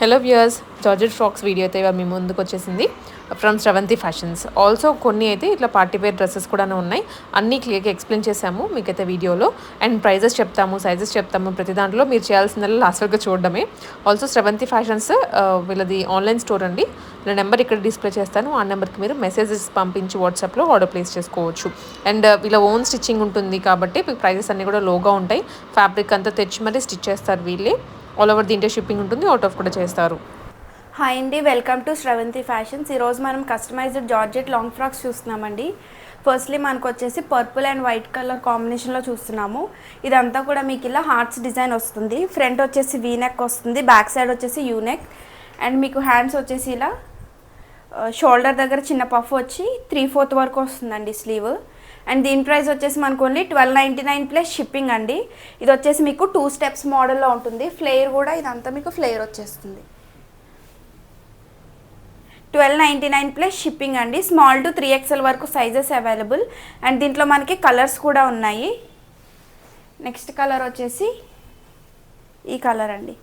Hello viewers georgette frocks video అయితే మీ ముందుకు వచ్చేసింది. ఫ్రమ్ శ్రవంతి ఫ్యాషన్స్ ఆల్సో కొన్ని అయితే ఇట్లా పార్టీ వేర్ డ్రెస్సెస్ కూడా ఉన్నాయి. అన్నీ క్లియర్గా ఎక్స్ప్లెయిన్ చేశాము మీకైతే వీడియోలో. అండ్ ప్రైజెస్ చెప్తాము సైజెస్ చెప్తాము. ప్రతి దాంట్లో మీరు చేయాల్సిందల్లా లాస్ట్ వరకు చూడడమే. ఆల్సో శ్రవంతి ఫ్యాషన్స్ వీళ్ళది ఆన్లైన్ స్టోర్ అండి. నా నెంబర్ ఇక్కడ డిస్ప్లే చేస్తాను. ఆ నెంబర్కి మీరు మెసేజెస్ పంపించి వాట్సాప్లో ఆర్డర్ ప్లేస్ చేసుకోవచ్చు. అండ్ uh, వీళ్ళ ఓన్ స్టిచ్చింగ్ ఉంటుంది కాబట్టి మీకు ప్రైజెస్ అన్నీ కూడా లోగా ఉంటాయి. ఫ్యాబ్రిక్ అంతా తెచ్చి మరీ స్టిచ్ చేస్తారు వీళ్ళే. ఆల్ ఓవర్ దీంట్లో షిప్పింగ్ ఉంటుంది అవుట్ ఆఫ్ కూడా చేస్తారు. హాయ్ అండి వెల్కమ్ టు శ్రవంతి ఫ్యాషన్స్ ఈరోజు మనం కస్టమైజ్డ్ జార్జెట్ లాంగ్ ఫ్రాక్స్ చూస్తున్నామండి. ఫస్ట్లీ మనకు వచ్చేసి పర్పుల్ అండ్ వైట్ కలర్ కాంబినేషన్లో చూస్తున్నాము. ఇదంతా కూడా మీకు ఇలా హార్ట్స్ డిజైన్ వస్తుంది. ఫ్రంట్ వచ్చేసి వీనెక్ వస్తుంది బ్యాక్ సైడ్ వచ్చేసి యూనెక్ అండ్ మీకు హ్యాండ్స్ వచ్చేసి ఇలా uh, షోల్డర్ దగ్గర చిన్న పఫ్ వచ్చి త్రీ ఫోర్త్ వరకు వస్తుందండి స్లీవ్ అండ్ దీని ప్రైస్ వచ్చేసి మనకు only twelve ninety nine plus shipping అండి. ఇది వచ్చేసి మీకు టూ స్టెప్స్ మోడల్లో ఉంటుంది. ఫ్లేయర్ కూడా ఇదంతా మీకు ఫ్లేయర్ వచ్చేస్తుంది. Twelve ninety nine plus shipping అండి. స్మాల్ టు త్రీ ఎక్స్ఎల్ వరకు సైజెస్ అవైలబుల్. అండ్ దీంట్లో మనకి కలర్స్ కూడా ఉన్నాయి. నెక్స్ట్ కలర్ వచ్చేసి ఈ కలర్ అండి.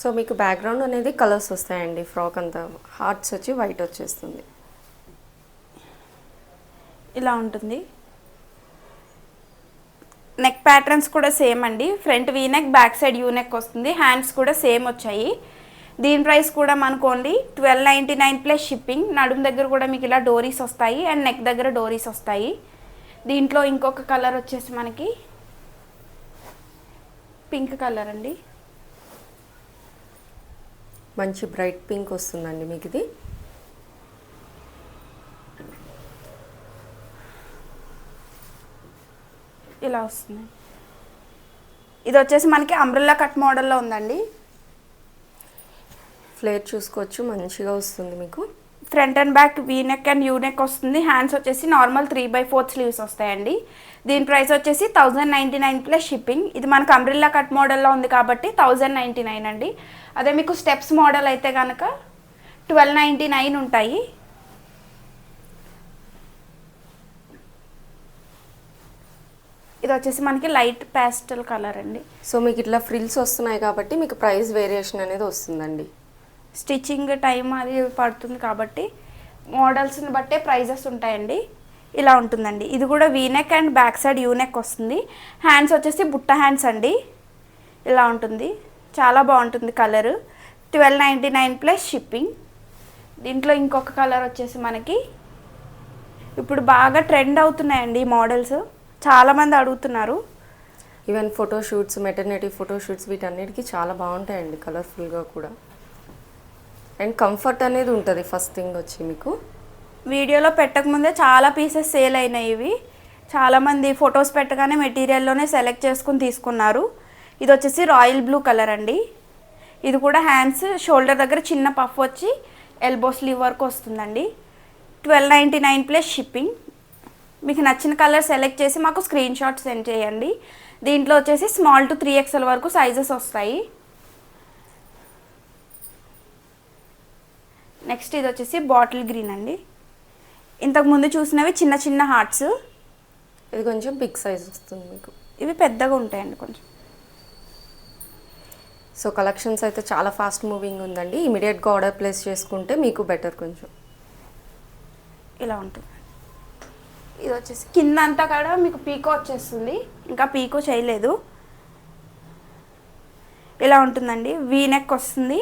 సో మీకు బ్యాక్గ్రౌండ్ అనేది కలర్స్ వస్తాయండి. ఫ్రాక్ అంతా హార్ట్స్ వచ్చి వైట్ వచ్చేస్తుంది. ఇలా ఉంటుంది. నెక్ ప్యాటర్న్స్ కూడా సేమ్ అండి. Front V neck back side U neck వస్తుంది. హ్యాండ్స్ కూడా సేమ్ వచ్చాయి. దీని ప్రైస్ కూడా మనకు only twelve ninety nine plus shipping నడుము దగ్గర కూడా మీకు ఇలా డోరీస్ వస్తాయి. అండ్ నెక్ దగ్గర డోరీస్ వస్తాయి. దీంట్లో ఇంకొక కలర్ వచ్చేసి మనకి పింక్ కలర్ అండి. మంచి బ్రైట్ పింక్ వస్తుందండి మీకు ఇది ఇలా వస్తుంది. ఇది వచ్చేసి మనకి అంబ్రెల్లా కట్ మోడల్లో ఉందండి. ఫ్లేర్ చూసుకోవచ్చు మంచిగా వస్తుంది మీకు. Front and back V neck and U neck వస్తుంది. హ్యాండ్స్ వచ్చేసి normal three by fourth sleeves వస్తాయండి. దీని ప్రైస్ వచ్చేసి thousand ninety nine plus shipping ఇది మనకు అంబ్రిల్లా కట్ మోడల్లో ఉంది కాబట్టి థౌజండ్ నైంటీ నైన్ అండి. అదే మీకు స్టెప్స్ మోడల్ అయితే కనుక ట్వెల్వ్ నైంటీ నైన్ ఉంటాయి. ఇది వచ్చేసి మనకి లైట్ ప్యాస్టల్ కలర్ అండి. సో మీకు ఇట్లా ఫ్రిల్స్ వస్తున్నాయి కాబట్టి మీకు ప్రైస్ వేరియేషన్ అనేది వస్తుందండి. స్టిచ్చింగ్ టైం అది పడుతుంది కాబట్టి మోడల్స్ని బట్టే ప్రైజెస్ ఉంటాయండి. ఇలా ఉంటుందండి. ఇది కూడా V neck and back side U neck వస్తుంది. హ్యాండ్స్ వచ్చేసి బుట్ట హ్యాండ్స్ అండి. ఇలా ఉంటుంది. చాలా బాగుంటుంది colour twelve ninety nine plus shipping దీంట్లో ఇంకొక కలర్ వచ్చేసి మనకి ఇప్పుడు బాగా ట్రెండ్ అవుతున్నాయండి ఈ మోడల్స్ చాలామంది అడుగుతున్నారు. Even photoshoots maternity photo shoots వీటన్నిటికీ చాలా బాగుంటాయండి కలర్ఫుల్గా కూడా. అండ్ కంఫర్ట్ అనేది ఉంటుంది ఫస్ట్ థింగ్ వచ్చి మీకు. వీడియోలో పెట్టకముందే చాలా పీసెస్ సేల్ అయినాయి ఇవి. చాలామంది ఫొటోస్ పెట్టగానే మెటీరియల్లోనే సెలెక్ట్ చేసుకుని తీసుకున్నారు. ఇది వచ్చేసి రాయల్ బ్లూ కలర్ అండి. ఇది కూడా హ్యాండ్స్ షోల్డర్ దగ్గర చిన్న పఫ్ వచ్చి ఎల్బో స్లీవ్ వరకు వస్తుందండి. Twelve ninety nine plus shipping మీకు నచ్చిన కలర్ సెలెక్ట్ చేసి మాకు స్క్రీన్ షాట్ సెండ్ చేయండి. దీంట్లో వచ్చేసి స్మాల్ టు త్రీ ఎక్స్ఎల్ వరకు సైజెస్ వస్తాయి. నెక్స్ట్ ఇది వచ్చేసి బాటిల్ గ్రీన్ అండి. ఇంతకు ముందు చూసినవి చిన్న చిన్న హార్ట్స్. ఇది కొంచెం బిగ్ సైజ్ వస్తుంది మీకు. ఇవి పెద్దగా ఉంటాయండి కొంచెం. సో కలెక్షన్స్ అయితే చాలా ఫాస్ట్ మూవింగ్ ఉందండి. ఇమీడియట్గా ఆర్డర్ ప్లేస్ చేసుకుంటే మీకు బెటర్ కొంచెం. ఇలా ఉంటుంది. ఇది వచ్చేసి కింద అంతా కూడా మీకు పీకో వచ్చేస్తుంది. ఇంకా పీకో చేయలేదు. ఇలా ఉంటుందండి. వీ నెక్ వస్తుంది.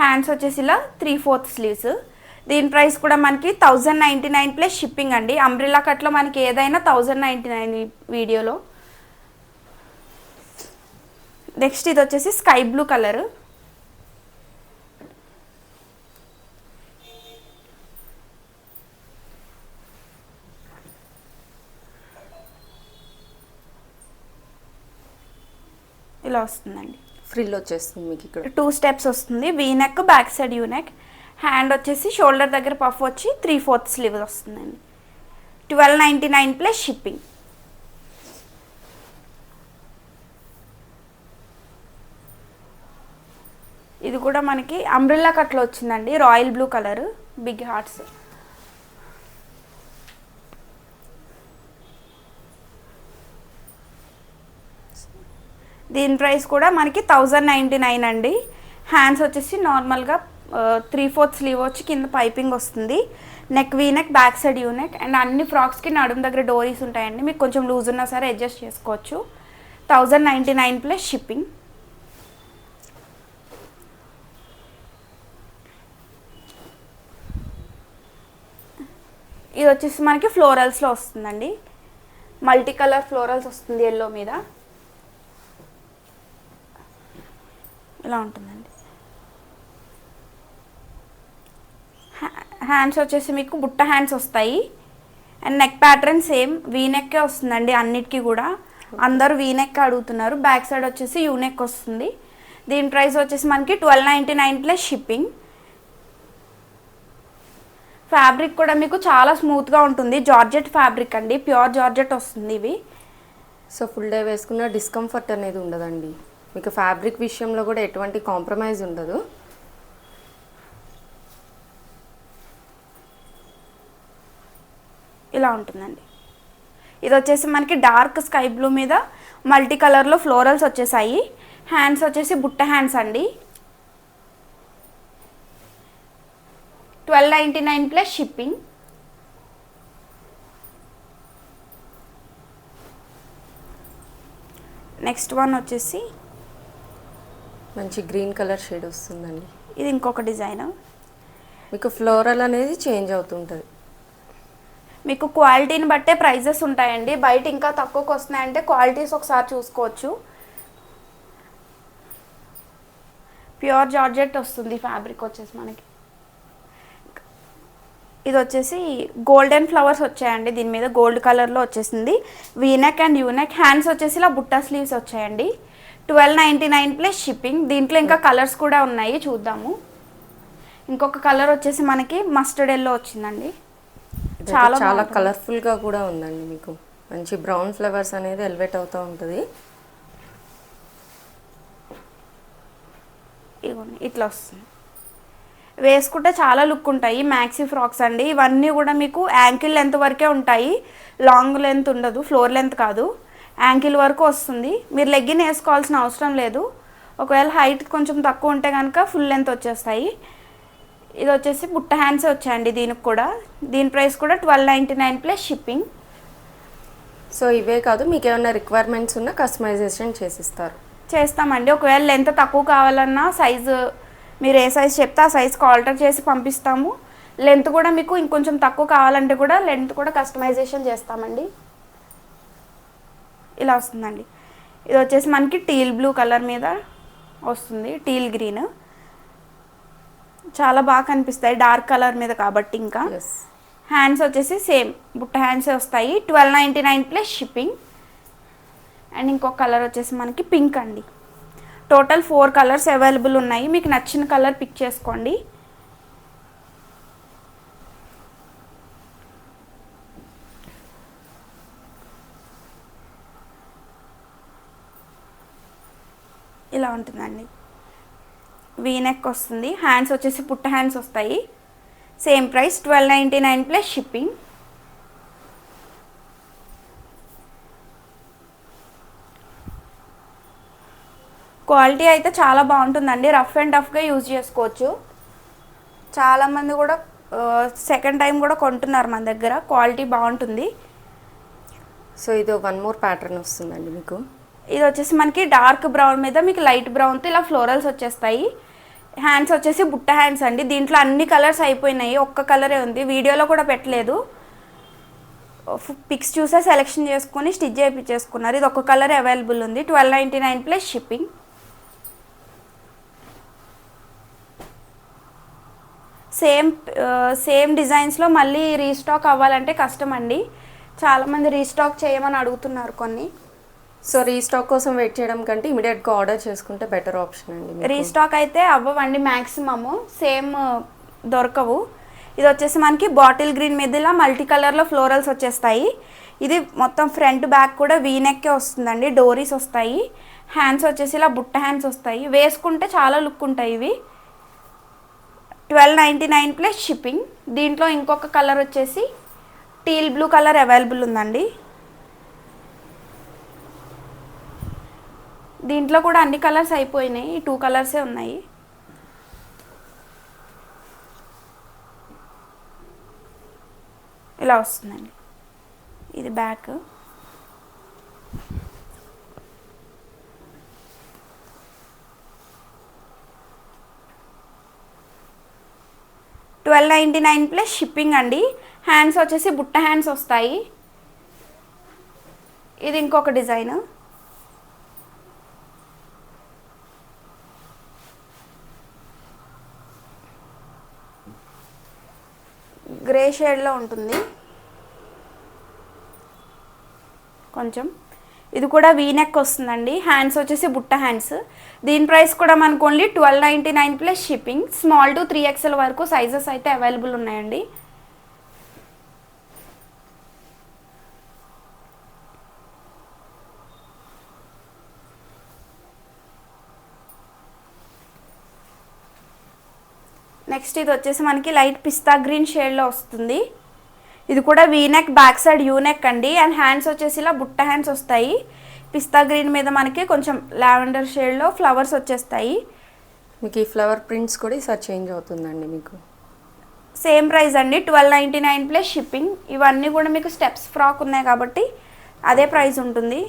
హ్యాండ్స్ వచ్చేసి ఇలా త్రీ ఫోర్త్ స్లీవ్స్ దీని ప్రైస్ కూడా మనకి thousand ninety nine plus shipping అండి అంబ్రిల్లా కట్లో మనకి ఏదైనా థౌజండ్ నైంటీ నైన్ వీడియోలో. నెక్స్ట్ ఇది వచ్చేసి స్కై బ్లూ కలర్ ఇలా వస్తుందండి. ఫ్రిల్ వచ్చేస్తుంది మీకు ఇక్కడ. టూ స్టెప్స్ వస్తుంది. V neck back side U neck hand వచ్చేసి షోల్డర్ దగ్గర పఫ్ వచ్చి త్రీ ఫోర్త్ స్లీవ్ వస్తుందండి. Twelve ninety nine plus shipping ఇది కూడా మనకి అంబ్రిల్లా కట్లో వచ్చిందండి. Royal blue colour big hearts దీని ప్రైస్ కూడా మనకి థౌజండ్ నైంటీ నైన్ అండి. హ్యాండ్స్ వచ్చేసి నార్మల్గా త్రీ ఫోర్త్ స్లీవ్ వచ్చి కింద పైపింగ్ వస్తుంది. Neck V neck back side U neck and అన్ని ఫ్రాక్స్కి నడుము దగ్గర డోరీస్ ఉంటాయండి. మీకు కొంచెం లూజ్ ఉన్నా సరే అడ్జస్ట్ చేసుకోవచ్చు. Thousand ninety nine plus shipping ఇది వచ్చేసి మనకి ఫ్లోరల్స్లో వస్తుందండి. మల్టీ కలర్ ఫ్లోరల్స్ వస్తుంది ఎల్లో మీద. ఇలా ఉంటుందండి. హ్యా- హ్యాండ్స్ వచ్చేసి మీకు బుట్ట హ్యాండ్స్ వస్తాయి. And neck pattern same V నెక్కే వస్తుందండి అన్నిటికీ కూడా. అందరూ వీ నెక్ అడుగుతున్నారు. బ్యాక్ సైడ్ వచ్చేసి యూ నెక్ వస్తుంది. దీని ప్రైస్ వచ్చేసి మనకి twelve ninety nine plus shipping. Fabric కూడా మీకు చాలా స్మూత్గా ఉంటుంది. జార్జెట్ ఫ్యాబ్రిక్ అండి. ప్యూర్ జార్జెట్ వస్తుంది ఇవి. సో ఫుల్ డే వేసుకున్న డిస్కంఫర్ట్ అనేది ఉండదండి. మీకు ఫ్యాబ్రిక్ విషయంలో కూడా ఎటువంటి కాంప్రమైజ్ ఉండదు. ఇలా ఉంటుందండి. ఇది వచ్చేసి మనకి డార్క్ స్కై బ్లూ మీద మల్టీ కలర్లో ఫ్లోరల్స్ వచ్చేసాయి. హ్యాండ్స్ వచ్చేసి బుట్ట హ్యాండ్స్ అండి. Twelve ninety nine plus shipping. Next one వచ్చేసి మంచి గ్రీన్ కలర్ షేడ్ వస్తుందండి. ఇది ఇంకొక డిజైన్. మీకు ఫ్లోరల్ అనేది చేంజ్ అవుతుంటుంది. మీకు క్వాలిటీని బట్టే ప్రైజెస్ ఉంటాయండి. బయట ఇంకా తక్కువకి వస్తున్నాయంటే క్వాలిటీస్ ఒకసారి చూసుకోవచ్చు. ప్యూర్ జార్జెట్ వస్తుంది ఫ్యాబ్రిక్ వచ్చేసి మనకి. ఇది వచ్చేసి గోల్డెన్ ఫ్లవర్స్ వచ్చాయండి. దీని మీద గోల్డ్ కలర్లో వచ్చేసింది. వీనెక్ అండ్ యూనెక్ హ్యాండ్స్ వచ్చేసి ఇలా బుట్ట స్లీవ్స్ వచ్చాయండి. Twelve ninety nine plus shipping. దీంట్లో ఇంకా కలర్స్ కూడా ఉన్నాయి చూద్దాము. ఇంకొక కలర్ వచ్చేసి మనకి మస్టర్డ్ ఎల్లో వచ్చిందండి. చాలా చాలా. కలర్ఫుల్గా కూడా ఉందండి మీకు. మంచి బ్రౌన్ ఫ్లవర్స్ అనేది ఎలివేట్ అవుతూ ఉంటుంది. ఇదిగోండి ఇట్లా వస్తుంది. వేసుకుంటే చాలా లుక్ ఉంటాయి మ్యాక్సీ ఫ్రాక్స్ అండి. ఇవన్నీ కూడా మీకు యాంకిల్ లెంత్ వరకే ఉంటాయి. లాంగ్ లెంత్ ఉండదు ఫ్లోర్ లెంత్ కాదు. యాంకిల్ వరకు వస్తుంది. మీరు లెగ్గిన్ వేసుకోవాల్సిన అవసరం లేదు. ఒకవేళ హైట్ కొంచెం తక్కువ ఉంటే కనుక ఫుల్ లెంత్ వచ్చేస్తాయి. ఇది వచ్చేసి బుట్ట హ్యాండ్స్ వచ్చాయండి దీనికి కూడా. దీని ప్రైస్ కూడా twelve ninety nine plus shipping. So ఇవే కాదు మీకు ఏమైనా రిక్వైర్మెంట్స్ ఉన్నా కస్టమైజేషన్ చేసిస్తారు. చేస్తామండి. ఒకవేళ లెంత్ తక్కువ కావాలన్నా సైజు మీరు ఏ సైజ్ చెప్తే ఆ సైజ్కి ఆల్టర్ చేసి పంపిస్తాము. లెంత్ కూడా మీకు ఇంకొంచెం తక్కువ కావాలంటే కూడా లెంత్ కూడా కస్టమైజేషన్ చేస్తామండి. ఇలా వస్తుందండి. ఇది వచ్చేసి మనకి టీల్ బ్లూ కలర్ మీద వస్తుంది టీల్ గ్రీన్. చాలా బాగా కనిపిస్తాయి డార్క్ కలర్ మీద కాబట్టి ఇంకా. హ్యాండ్స్ వచ్చేసి సేమ్ బుట్ట హ్యాండ్స్ వస్తాయి. Twelve ninety nine plus shipping. And ఇంకొక కలర్ వచ్చేసి మనకి పింక్ అండి. టోటల్ ఫోర్ కలర్స్ అవైలబుల్ ఉన్నాయి. మీకు నచ్చిన కలర్ పిక్ చేసుకోండి ఇలా ఉంటుందండి వీనెక్ వస్తుంది. హ్యాండ్స్ వచ్చేసి పుట్ట హ్యాండ్స్ వస్తాయి. Same price twelve ninety nine plus shipping quality అయితే చాలా బాగుంటుందండి. రఫ్ అండ్ టఫ్గా యూజ్ చేసుకోవచ్చు. చాలామంది కూడా సెకండ్ టైం కూడా కొంటున్నారు మన దగ్గర. క్వాలిటీ బాగుంటుంది. సో ఇది వన్ మోర్ ప్యాటర్న్ వస్తుందండి మీకు. ఇది వచ్చేసి మనకి డార్క్ బ్రౌన్ మీద మీకు లైట్ బ్రౌన్తో ఇలా ఫ్లోరల్స్ వచ్చేస్తాయి. హ్యాండ్స్ వచ్చేసి బుట్ట హ్యాండ్స్ అండి. దీంట్లో అన్ని కలర్స్ అయిపోయినాయి. ఒక్క కలరే ఉంది. వీడియోలో కూడా పెట్టలేదు. పిక్స్ చూసే సెలెక్షన్ చేసుకొని స్టిచ్ చేయించేసుకున్నారు ఇది ఒక కలర్ అవైలబుల్ ఉంది. Twelve ninety nine plus shipping same same డిజైన్స్లో మళ్ళీ రీస్టాక్ అవ్వాలంటే కష్టం అండి. చాలామంది రీస్టాక్ చేయమని అడుగుతున్నారు కొన్ని. సో రీస్టాక్ కోసం వెయిట్ చేయడం కంటే ఇమీడియట్గా ఆర్డర్ చేసుకుంటే బెటర్ ఆప్షన్ అండి రీస్టాక్ అయితే అవ్వవండి మ్యాక్సిమము సేమ్ దొరకవు. ఇది వచ్చేసి మనకి బాటిల్ గ్రీన్ మీద ఇలా మల్టీ కలర్లో ఫ్లోరల్స్ వచ్చేస్తాయి. ఇది మొత్తం ఫ్రంట్ బ్యాక్ కూడా వీనెక్కే వస్తుందండి. డోరీస్ వస్తాయి. హ్యాండ్స్ వచ్చేసి ఇలా బుట్ట హ్యాండ్స్ వస్తాయి. వేసుకుంటే చాలా లుక్ ఉంటాయి ఇవి. Twelve ninety nine plus shipping. దీంట్లో ఇంకొక కలర్ వచ్చేసి టీల్ బ్లూ కలర్ అవైలబుల్ ఉందండి. దీంట్లో కూడా అన్ని కలర్స్ అయిపోయినాయి. ఈ టూ కలర్సే ఉన్నాయి. ఇలా వస్తుందండి. ఇది back. Twelve ninety nine plus shipping అండి. హ్యాండ్స్ వచ్చేసి బుట్ట హ్యాండ్స్ వస్తాయి. ఇది ఇంకొక డిజైన్. గ్రే షేడ్లో ఉంటుంది. కొంచెం. ఇది కూడా వీనెక్ వస్తుందండి. హ్యాండ్స్ వచ్చేసి బుట్ట హ్యాండ్స్ దీని ప్రైస్ కూడా మనకు only twelve ninety nine plus shipping small to three XL వరకు సైజెస్ అయితే అవైలబుల్ ఉన్నాయండి. నెక్స్ట్ ఇది వచ్చేసి మనకి లైట్ పిస్తా గ్రీన్ షేడ్లో వస్తుంది. ఇది కూడా V neck back side U neck అండి. అండ్ హ్యాండ్స్ వచ్చేసి ఇలా బుట్ట హ్యాండ్స్ వస్తాయి. పిస్తా గ్రీన్ మీద మనకి కొంచెం లావెండర్ షేడ్లో ఫ్లవర్స్ వచ్చేస్తాయి. మీకు ఈ ఫ్లవర్ ప్రింట్స్ కూడా ఈసారి చేంజ్ అవుతుందండి మీకు. సేమ్ ప్రైస్ అండి. Twelve ninety nine plus shipping. ఇవన్నీ కూడా మీకు స్టెప్స్ ఫ్రాక్ ఉన్నాయి కాబట్టి అదే ప్రైస్ ఉంటుంది.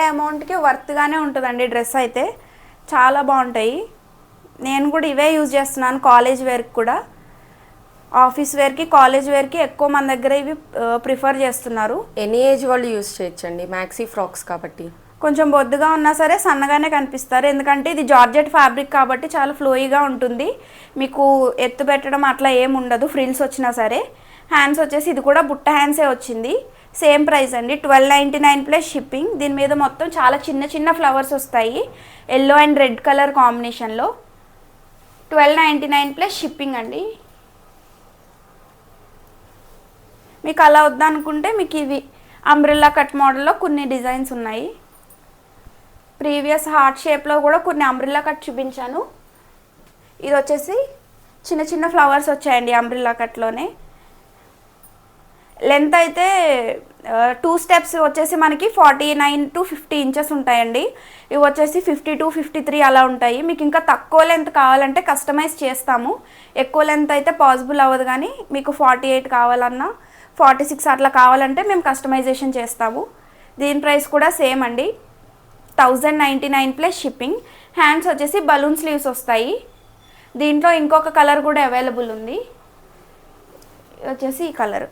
అమౌంట్కి వర్త్గానే ఉంటుందండి డ్రెస్ అయితే. చాలా బాగుంటాయి. నేను కూడా ఇవే యూజ్ చేస్తున్నాను కాలేజ్ వేర్కి కూడా. ఆఫీస్ వేర్కి కాలేజ్ వేర్కి ఎక్కువ మన దగ్గర ఇవి ప్రిఫర్ చేస్తున్నారు. ఎనీ ఏజ్ వాళ్ళు యూస్ చేయొచ్చండి. మ్యాక్సీ ఫ్రాక్స్ కాబట్టి. కొంచెం బొద్దుగా ఉన్నా సరే సన్నగానే కనిపిస్తారు. ఎందుకంటే ఇది జార్జెట్ ఫ్యాబ్రిక్ కాబట్టి చాలా ఫ్లోయిగా ఉంటుంది. మీకు ఎత్తు పెట్టడం అట్లా ఏం ఉండదు. ఫ్రిల్స్ వచ్చినా సరే. హ్యాండ్స్ వచ్చేసి ఇది కూడా బుట్ట హ్యాండ్సే వచ్చింది. సేమ్ ప్రైస్ అండి. Twelve ninety nine plus shipping. దీని మీద మొత్తం చాలా చిన్న చిన్న ఫ్లవర్స్ వస్తాయి. ఎల్లో అండ్ రెడ్ కలర్ కాంబినేషన్లో twelve ninety nine plus shipping అండి. మీకు అలా వద్దనుకుంటే మీకు ఇవి అంబ్రిల్లా కట్ మోడల్లో కొన్ని డిజైన్స్ ఉన్నాయి. ప్రీవియస్ హార్ట్ షేప్లో కూడా కొన్ని అంబ్రిల్లా కట్ చూపించాను. ఇది వచ్చేసి చిన్న చిన్న ఫ్లవర్స్ వచ్చాయండి అంబ్రిల్లా కట్లోనే లెంత్ అయితే టూ స్టెప్స్ వచ్చేసి మనకి forty nine to fifty inches ఉంటాయండి. ఇవి వచ్చేసి ఫిఫ్టీ టు ఫిఫ్టీ త్రీ అలా ఉంటాయి. మీకు ఇంకా తక్కువ లెంత్ కావాలంటే కస్టమైజ్ చేస్తాము. ఎక్కువ లెంత్ అయితే పాసిబుల్ అవ్వదు కానీ మీకు ఫార్టీ ఎయిట్ కావాలన్నా ఫార్టీ సిక్స్ అట్లా కావాలంటే మేము కస్టమైజేషన్ చేస్తాము. దీని ప్రైస్ కూడా సేమ్ అండి. Thousand ninety nine plus shipping hands వచ్చేసి బలూన్ స్లీవ్స్ వస్తాయి. దీంట్లో ఇంకొక కలర్ కూడా అవైలబుల్ ఉంది. వచ్చేసి ఈ కలర్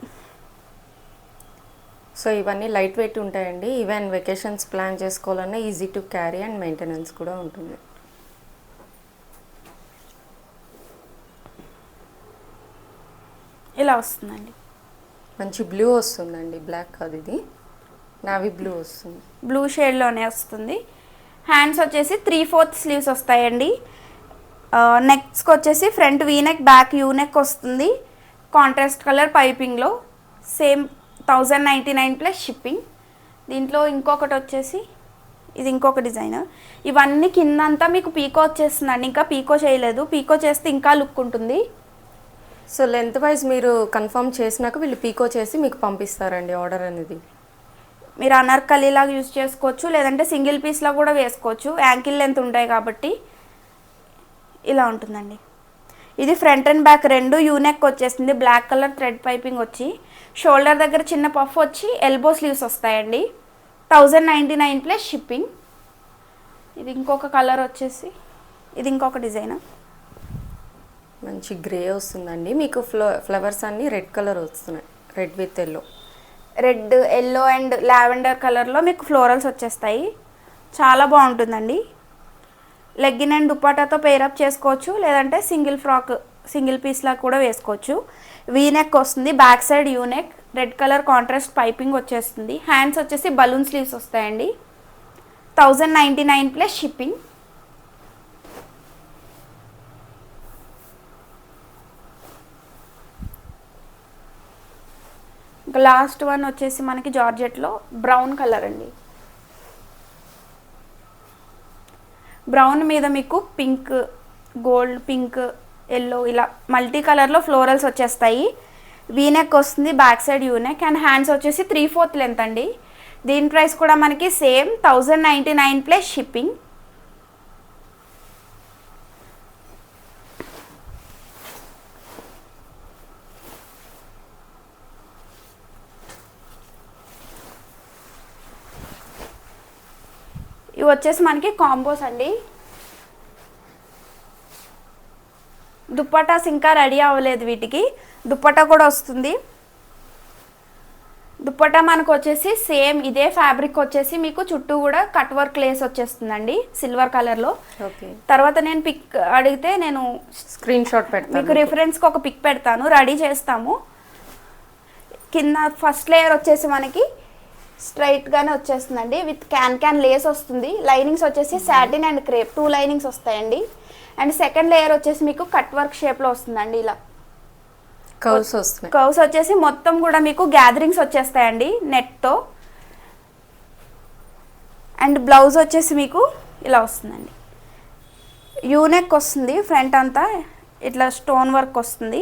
సో ఇవన్నీ లైట్ వెయిట్ ఉంటాయండి. ఈవెన్ వెకేషన్స్ ప్లాన్ చేసుకోవాలన్నా easy to carry and maintenance కూడా ఉంటుంది. ఇలా వస్తుందండి? మంచి బ్లూ వస్తుందండి. బ్లాక్ కాదు ఇది. నావీ బ్లూ వస్తుంది. బ్లూ షేడ్లోనే వస్తుంది. హ్యాండ్స్ వచ్చేసి త్రీ ఫోర్త్ స్లీవ్స్ వస్తాయండి. నెక్స్కి వచ్చేసి front V neck back U neck వస్తుంది. Contrast colour పైపింగ్లో. Same thousand ninety nine plus shipping. దీంట్లో ఇంకొకటి వచ్చేసి ఇది ఇంకొక డిజైన్ ఇవన్నీ కిందంతా మీకు పీకో వచ్చేస్తుందండి. ఇంకా పీకో చేయలేదు. పీకో చేస్తే ఇంకా లుక్ ఉంటుంది. సో లెంత్ వైజ్ మీరు కన్ఫర్మ్ చేసినాక వీళ్ళు పీకో చేసి మీకు పంపిస్తారండి ఆర్డర్ అనేది. మీరు అనార్కలి లాగా యూజ్ చేసుకోవచ్చు లేదంటే సింగిల్ పీస్లో కూడా వేసుకోవచ్చు. యాంకిల్ లెంత్ ఉంటాయి కాబట్టి ఇలా ఉంటుందండి. ఇది ఫ్రంట్ అండ్ బ్యాక్ రెండు యూనెక్ వచ్చేసింది. బ్లాక్ కలర్ థ్రెడ్ పైపింగ్ వచ్చి షోల్డర్ దగ్గర చిన్న పఫ్ వచ్చి ఎల్బో స్లీవ్స్ వస్తాయండి. Thousand ninety nine plus shipping. ఇది ఇంకొక కలర్ వచ్చేసి ఇది ఇంకొక డిజైన్. మంచి గ్రే వస్తుందండి. మీకు ఫ్ల ఫ్లవర్స్ అన్నీ రెడ్ కలర్ వస్తున్నాయి. Red with yellow. Red yellow and lavender కలర్లో మీకు ఫ్లోరల్స్ వచ్చేస్తాయి. చాలా బాగుంటుందండి. లెగ్గిన్ అండ్ దుప్పాటాతో పేరప్ చేసుకోవచ్చు. లేదంటే సింగిల్ ఫ్రాక్ సింగిల్ పీస్లా కూడా వేసుకోవచ్చు. వీనెక్ వస్తుంది back side U neck red colour contrast piping వచ్చేస్తుంది. హ్యాండ్స్ వచ్చేసి బలూన్ స్లీవ్స్ వస్తాయండి. Thousand ninety nine plus shipping ఇంకా లాస్ట్ వన్ వచ్చేసి మనకి జార్జెట్లో బ్రౌన్ కలర్ అండి. బ్రౌన్ మీద మీకు పింక్ గోల్డ్ పింక్ ఎల్లో ఇలా మల్టీ కలర్లో ఫ్లోరల్స్ వచ్చేస్తాయి. వీనెక్ వస్తుంది back side U neck and hands వచ్చేసి త్రీ ఫోర్త్ లెంత్ అండి. దీని ప్రైస్ కూడా మనకి same thousand ninety nine plus shipping ఇవి వచ్చేసి మనకి కాంబోస్ అండి. దుప్పటాస్ ఇంకా రెడీ అవ్వలేదు వీటికి. దుప్పటా కూడా వస్తుంది. దుప్పటా మనకు వచ్చేసి సేమ్ ఇదే ఫ్యాబ్రిక్ వచ్చేసి మీకు చుట్టూ కూడా కట్ వర్క్ లేస్ వచ్చేస్తుందండి సిల్వర్ కలర్లో. ఓకే. తర్వాత నేను పిక్ అడిగితే నేను స్క్రీన్ షాట్ మీకు పెడతాను రిఫరెన్స్కి ఒక పిక్ పెడతాను రెడీ చేస్తాము. కింద ఫస్ట్ లేయర్ వచ్చేసి మనకి స్ట్రైట్గానే వచ్చేస్తుందండి. విత్ క్యాన్ క్యాన్ లేస్ వస్తుంది. లైనింగ్స్ వచ్చేసి satin and crepe. Two linings వస్తాయండి. అండ్ సెకండ్ లేయర్ వచ్చేసి మీకు కట్ వర్క్ షేప్లో వస్తుందండి ఇలా. కర్వ్స్ వస్తున్నాయి. కర్వ్స్ వచ్చేసి మొత్తం కూడా మీకు గ్యాదరింగ్స్ వచ్చేస్తాయండి నెట్తో. అండ్ బ్లౌజ్ వచ్చేసి మీకు ఇలా వస్తుందండి. యూనెక్ వస్తుంది ఫ్రంట్ అంతా. ఇట్లా స్టోన్ వర్క్ వస్తుంది.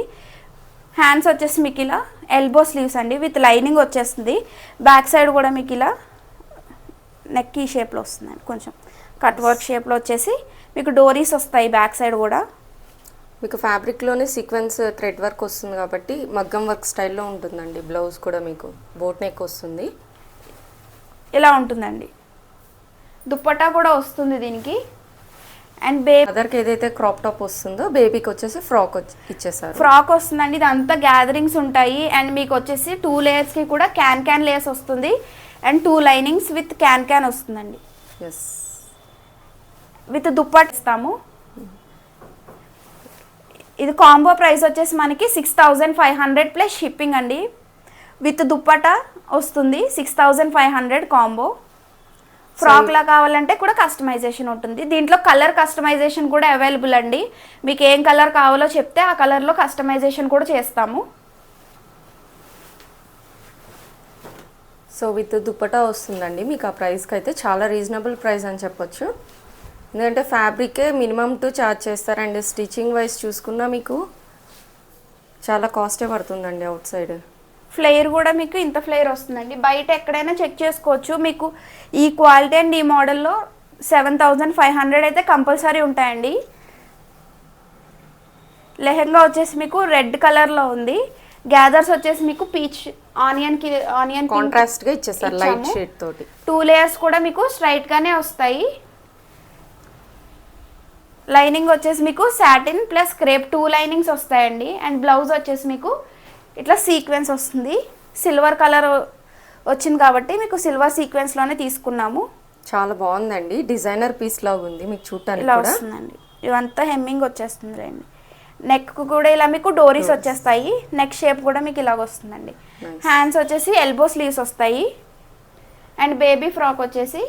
హ్యాండ్స్ వచ్చేసి మీకు ఇలా ఎల్బో స్లీవ్స్ అండి. విత్ లైనింగ్ వచ్చేస్తుంది. బ్యాక్ సైడ్ కూడా మీకు ఇలా నెక్ ఈ షేప్లో వస్తుందండి కొంచెం. కట్ వర్క్ షేప్లో వచ్చేసి మీకు డోరీస్ వస్తాయి బ్యాక్ సైడ్ కూడా. మీకు ఫ్యాబ్రిక్లోనే సీక్వెన్స్ థ్రెడ్ వర్క్ వస్తుంది కాబట్టి మగ్గం వర్క్ స్టైల్లో ఉంటుందండి. బ్లౌజ్ కూడా మీకు బోట్ నెక్ వస్తుంది. ఇలా ఉంటుందండి. దుప్పటా కూడా వస్తుంది దీనికి. అండ్ బే మదర్కి ఏదైతే క్రాప్ టాప్ వస్తుందో బేబీకి వచ్చేసి ఫ్రాక్ ఇచ్చేసారు. ఫ్రాక్ వస్తుందండి. ఇదంతా గ్యాదరింగ్స్ ఉంటాయి. అండ్ మీకు వచ్చేసి టూ లేయర్స్కి కూడా క్యాన్ క్యాన్ లేయర్స్ వస్తుంది. And two linings with can can వస్తుందండి. ఎస్ విత్ దుప్పట్ ఇస్తాము. ఇది కాంబో ప్రైస్ వచ్చేసి మనకి six thousand five hundred plus shipping అండి. విత్ దుప్పటా వస్తుంది six thousand five hundred combo frock లా కావాలంటే కూడా కస్టమైజేషన్ ఉంటుంది. దీంట్లో కలర్ కస్టమైజేషన్ కూడా అవైలబుల్ అండి. మీకు ఏం కలర్ కావాలో చెప్తే ఆ కలర్లో కస్టమైజేషన్ కూడా చేస్తాము. సో విత్ దుప్పటా వస్తుందండి. మీకు ఆ ప్రైస్కి అయితే చాలా రీజనబుల్ ప్రైస్ అని చెప్పొచ్చు. ఎందుకంటే ఫ్యాబ్రికే మినిమం టు ఛార్జ్ చేస్తారండి. స్టిచ్చింగ్ వైజ్ చూసుకున్నా మీకు చాలా కాస్టే పడుతుందండి అవుట్ సైడ్ ఫ్లేయర్ కూడా మీకు ఇంత ఫ్లేయర్ వస్తుందండి. బయట ఎక్కడైనా చెక్ చేసుకోవచ్చు. మీకు ఈ క్వాలిటీ అండ్ ఈ మోడల్లో సెవెన్ థౌజండ్ ఫైవ్ హండ్రెడ్ అయితే కంపల్సరీ ఉంటాయండి. లెహెంగా వచ్చేసి మీకు రెడ్ కలర్లో ఉంది. గ్యాదర్స్ వచ్చేసి మీకు పీచ్ ఆనియన్కి ఆనియన్ కాంట్రాస్ట్గా ఇచ్చేస్తారు లైట్ ఇచ్చాము. షేడ్ తోటి. టూ లేయర్స్ కూడా మీకు స్ట్రైట్గానే వస్తాయి. లైనింగ్ వచ్చేసి మీకు satin plus crepe two linings వస్తాయండి. అండ్ బ్లౌజ్ వచ్చేసి మీకు ఇట్లా సీక్వెన్స్ వస్తుంది. సిల్వర్ కలర్ వచ్చింది కాబట్టి మీకు సిల్వర్ సీక్వెన్స్లోనే తీసుకున్నాము. చాలా బాగుందండి. డిజైనర్ పీస్ లాగా ఉంది మీకు చూడటానికి ఇలా వస్తుందండి. ఇవంతా హెమ్మింగ్ వచ్చేస్తుంది రండి. నెక్ కూడా ఇలా మీకు డోరీస్ వచ్చేస్తాయి. నెక్ షేప్ కూడా మీకు ఇలాగ వస్తుందండి. హ్యాండ్స్ వచ్చేసి ఎల్బో స్లీవ్స్ వస్తాయి. అండ్ బేబీ ఫ్రాక్ వచ్చేసి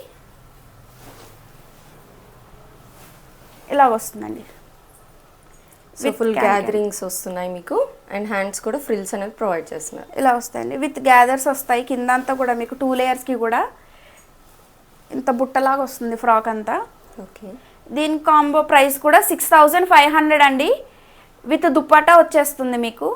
ఇలాగ వస్తుందండి. సో ఫుల్ గ్యాదరింగ్స్ వస్తున్నాయి మీకు. అండ్ హ్యాండ్స్ కూడా ఫ్రిల్స్ అనేది ప్రొవైడ్ చేస్తున్నారు. ఇలా వస్తాయండి. విత్ గ్యాదర్స్ వస్తాయి. కింద అంతా కూడా మీకు టూ లేయర్స్కి కూడా ఇంత బుట్టలాగా వస్తుంది ఫ్రాక్ అంతా. ఓకే దీని కాంబో ప్రైస్ కూడా సిక్స్ థౌజండ్ ఫైవ్ హండ్రెడ్ అండి. విత్ దుప్పటా వచ్చేస్తుంది మీకు.